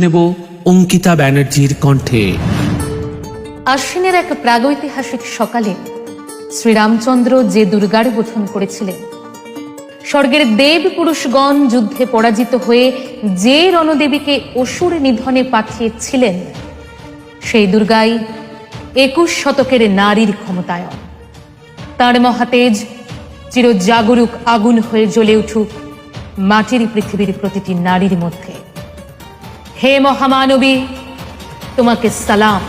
নেব অঙ্কিতা ব্যানার্জির কণ্ঠে। আশ্বিনের এক প্রাগৈতিহাসিক সকালে শ্রীরামচন্দ্র যে দুর্গার বোধন করেছিলেন, স্বর্গের দেব পুরুষগণ যুদ্ধে পরাজিত হয়ে যে রণদেবীকে অসুর নিধনে পাঠিয়েছিলেন, সেই দুর্গাই একুশ শতকের নারীর ক্ষমতায়ন। তার মহাতেজ চিরজাগরুক আগুন হয়ে জ্বলে উঠুক মাটির পৃথিবীর প্রতিটি নারীর মধ্যে। হে মহামানবী, তোমাকে সালাম।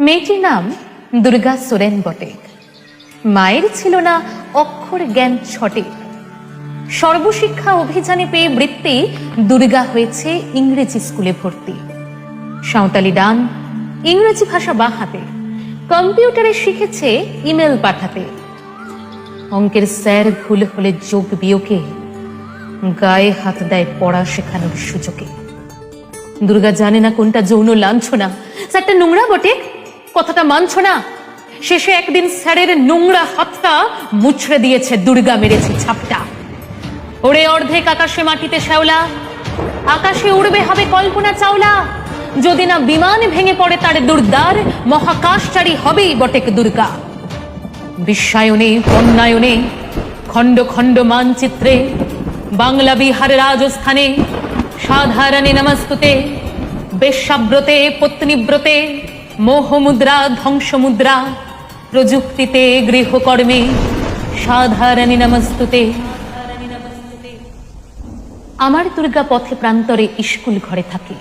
মেয়েটির নাম দুর্গা সোরেন বটে। মায়ের ছিল না অক্ষর জ্ঞান ছটে। সর্বশিক্ষা অভিযানে পেয়ে বৃত্তি দুর্গা হয়েছে ইংরেজি স্কুলে ভর্তি। সাঁওতালি ডান, ইংরেজি ভাষা বাঁ হাতে। কম্পিউটারে শিখেছে ইমেল পাঠাতে। অঙ্কের স্যার ভুল হলে যোগ বিয়োগে। গায়ে হাত দেয় পড়া শেখানোর সুযোগে। দুর্গা জানে না কোনটা যৌন লাঞ্ছনা। স্যারটা নোংরা বটে। কথাটা মানছ না? শেষে একদিন স্যারের নোংরা হাতটা মুছড়ে দিয়েছে দুর্গা মেরেছে ছাপটা। ওরে অর্ধেক আকাশে মাটিতে শ্যাওলা। আকাশে উড়বে হবে কল্পনা চাওলা। যদি না বিমান ভেঙে পড়ে তার দুর্দার, মহাকাশচারী হবেই বটেক দুর্গা। বিশ্বায়নে অন্যায়নে, খণ্ড খণ্ড মানচিত্রে বাংলা বিহার রাজস্থানে, সাধারণে নমস্তুতে বেশ্যাব্রতে পত্নীব্রতে, মোহমুদ্রা, ধ্বংসমুদ্রা, প্রযুক্তিতে, গৃহকর্মে, সাধারণে নমস্তুতে। আমার দুর্গা পথে প্রান্তরে স্কুল ঘরে থাকে।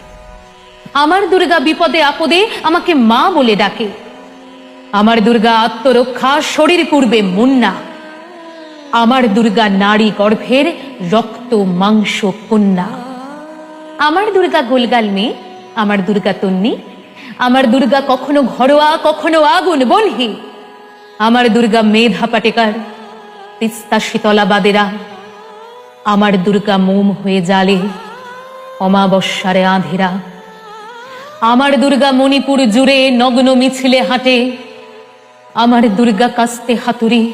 আমার দুর্গা বিপদে আপদে আমাকে মা বলে ডাকে। আমার দুর্গা আত্মরক্ষা শরীর পূর্বে মুন্না। আমার দুর্গা নারী গর্ভের রক্ত, মাংস, কন্যা। আমার দুর্গা গোলগাল মেয়ে, আমার দুর্গা তন্নি। আমার দুর্গা কখনো ঘরোয়া, কখনো আগুন, বলহি। আমার দুর্গা মেধা পাটেকার, তিস্তা শীতলা বাদেরা। আমার দুর্গা মোম হয়ে জালে, অমাবস্যারে আধেরা। আমার দুর্গা মণিপুর জুড়ে নগ্ন মিছিলে হাঁটে। আমার দুর্গা কাস্তে হাতুড়ি।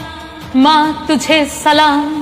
মা তুঝে সালাম